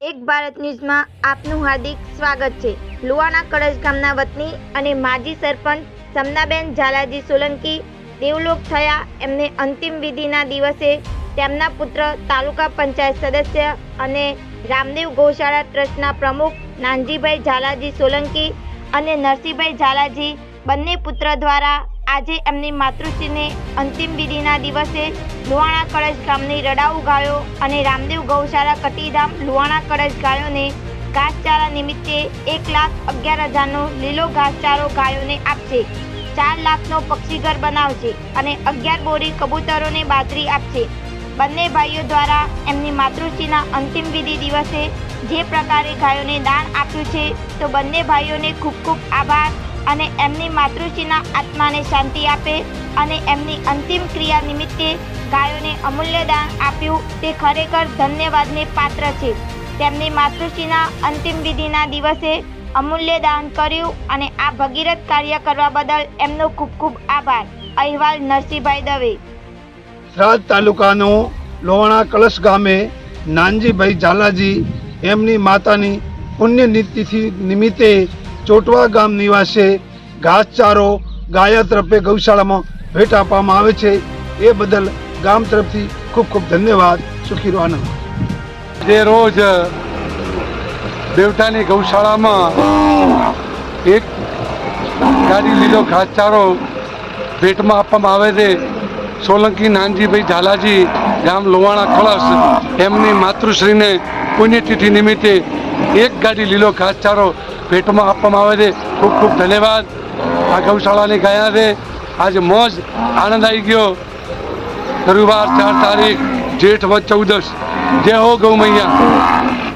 ભારત ન્યૂઝમાં આપનું હાર્દિક સ્વાગત છે. લુવાણા કળશ ગામના વતની અને માજી સરપંચ સમનાબેન ઝાલાજી સોલંકી દેવલોક થયા. એમને અંતિમ વિધિના દિવસે તેમના પુત્ર તાલુકા પંચાયત સદસ્ય અને રામદેવ ગૌશાળા ટ્રસ્ટના પ્રમુખ નાનજીભાઈ ઝાલાજી સોલંકી અને નરસિંહભાઈ ઝાલાજી બંને પુત્ર દ્વારા આજે એમની માતૃશ્રીને અંતિમ વિધિના દિવસે લુવાણા કળશ ગામની રડાઉ ગાયો અને રામદેવ ગૌશાળા કટીધામ લુહાણા કળશ ગાયોને ઘાસચારા નિમિત્તે એક લાખ અગિયાર હજારનો લીલો ઘાસચારો ગાયોને આપશે. ચાર લાખનો પક્ષીઘર બનાવશે અને અગિયાર બોરી કબૂતરોને બાજરી આપશે. બંને ભાઈઓ દ્વારા એમની માતૃશ્રીના અંતિમ વિધિ દિવસે જે પ્રકારે ગાયોને દાન આપ્યું છે, તો બંને ભાઈઓને ખૂબ ખૂબ આભાર. અને એમની માતૃશ્રીના આત્માને શાંતિ આપે અને એમની અંતિમ ક્રિયા નિમિત્તે ગાયોને અમૂલ્ય દાન આપ્યું. તે ખરેખર ધન્યવાદને પાત્ર છે. તેમની માતૃશ્રીના અંતિમ વિધિના દિવસે અમૂલ્ય દાન કર્યું અને આ ભગીરથ કાર્ય કરવા બદલ એમનો ખૂબ ખૂબ આભાર. અહેવાલ નરસિંહભાઈ દવે. શ્રાદ્ધ તાલુકાનો લોહણા કલશ ગામે નાનજીભાઈ ઝાલાજી એમની માતાની પુણ્યતિથિ નિમિત્તે ચોટવા ગામ નિવાસે ઘાસચારો ગાયા તરફે ગૌશાળામાં ભેટ આપવામાં આવે છે. એ બદલ ગામ તરફથી ખૂબ ખૂબ ધન્યવાદ. સુખી રહો આનંદ. જે રોજ દેવટાની ગૌશાળામાં એક ગાડી લીધો ઘાસચારો ભેટમાં આપવામાં આવે છે. સોલંકી નાનજીભાઈ ઝાલાજી, ગામ લોવાણા કળશ એમની માતૃશ્રીને પુણ્યતિથિ નિમિત્તે એક ગાડી લીલો ઘાસચારો ભેટમાં આપવામાં આવે છે. ખૂબ ખૂબ ધન્યવાદ. આ ગૌશાળાની ગયા છે. આજે મોજ આનંદ આવી ગયો. રવિવાર ચાર તારીખ, જેઠ વધ ચૌદસ જય હો ગૌ મૈયા.